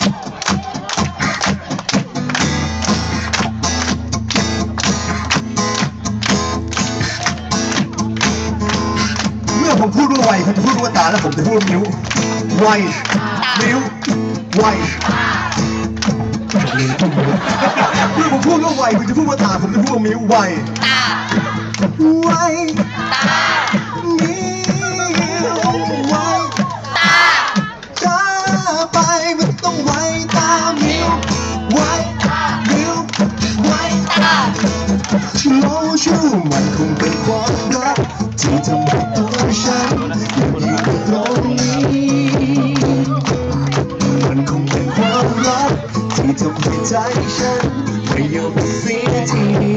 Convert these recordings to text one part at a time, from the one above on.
เมื่อผมพูดว่าไวคุณจะพูดว่าตาแล้วผมจะพูดว่ามิ้วไวมิ้วไวเมื่อผมพูดว่าไวคุณจะพูดว่าตาผมจะพูดว่ามิ้วไวตาไวตา ต้องไวตามิวไวมิ้วไวตาเราเชื่อมันคงเป็นความรักที่ทำให้ตัวฉันอยู่ตรงนี้มันคงเป็นความรักที่ทำให้ใจฉันไม่ยอมเสียที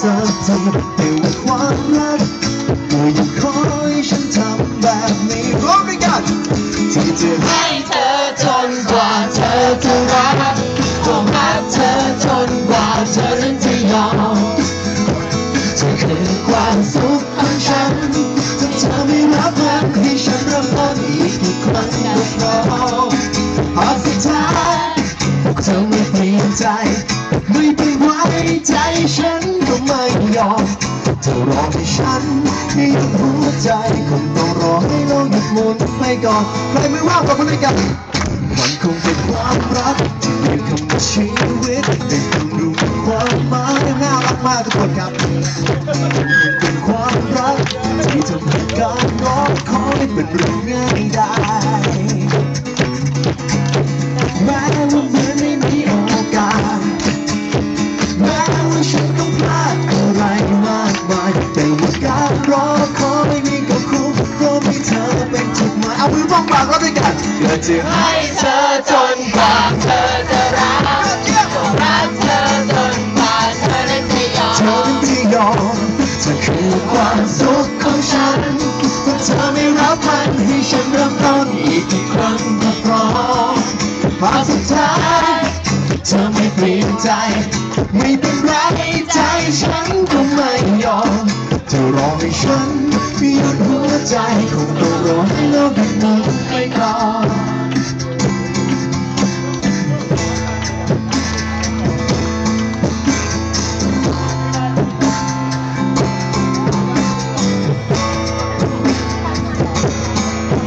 สักทีแต่ว่าความรักก็ยังคอยฉันทำแบบนี้ร้องด้วยกันที่จะให้เธอจนกว่าเธอจะรักก็รักเธอจนกว่าเธอนั้นจะยอมเธอคือความสุขของฉันถ้าเธอไม่รักมันให้ฉันเริ่มต้นอีกกี่ครั้งก็พอ ใจ ไม่เป็นไรใจฉันก็ไม่ยอมเธอรอให้ฉันให้หยุดหัวใจคงต้องรอให้เราหยุดหมุนไปก่อนใครไม่ว่ากับคนใดกันมันคงเป็นความรักที่เป็นคำว่าชีวิตแต่คงดูความหมายน่ารักมากทุกคนครับมันคงเป็นความรักที่ทำให้การรอคอยเป็นเรื่องง่าย รรอคอยนี่ก็คุ้มเพราะมีเธอเป็นจุดหมายเอามือบ้องปากเราด้วยกันเพื่อจะให้ให้เธอจนกว่าเธอจะรักก็รักเธอจนกว่าเธอนั้นจะยอเธอมนั้นที่ยอมเธอคือความสุขของฉันถ้าเธอไม่รับมันให้ฉันเริ่มต้นอีกกี่ครั้งก็พร้อมพอสุดท้ายเธอไม่เปลี่ยนใจ ไม่เป็นไรใจฉันก็ไม่ยอมเธอรอ ให้ฉันหยุดหัวใจคงต้องรอให้โลกหยุดหมุนไปก่อน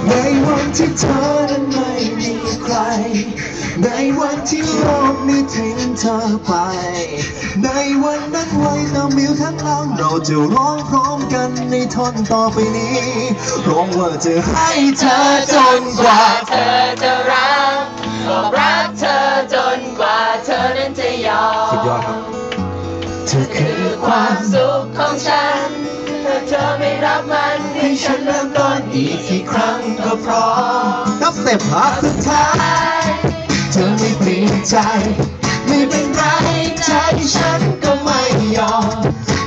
ในวันที่เธอ ในวันที่โลกนี้ทิ้งเธอไป ในวันนั้นไว้น้ำมิวทั้งหลังเราจะร้องพร้อมกันในท่อนต่อไปนี้ร้องว่าจะให้เธอจนกว่าเธอจะรักก็รักเธอจนกว่าเธอนั้นจะยอมสุดยอดครับเธอคืคืออความสุขของฉันถ้าเธอไม่รับมันให้ฉันเริ่มต้นอีกกี่ครั้งก็พร้อมนับสเต็ปหาสุดท้ายเธอไม่เปลี่ยนใจ ไม่เป็นไรใจฉันก็ไม่ยอม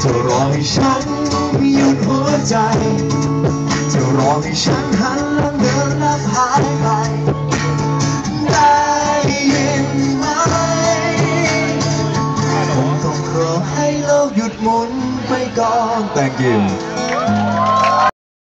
เธอรอให้ฉันหยุดหัวใจเธอรอให้ฉันหันหลังเดินลับหายไปได้ยินไหมคงต้องรอให้โลกหยุดหมุนไปก่อน Thank you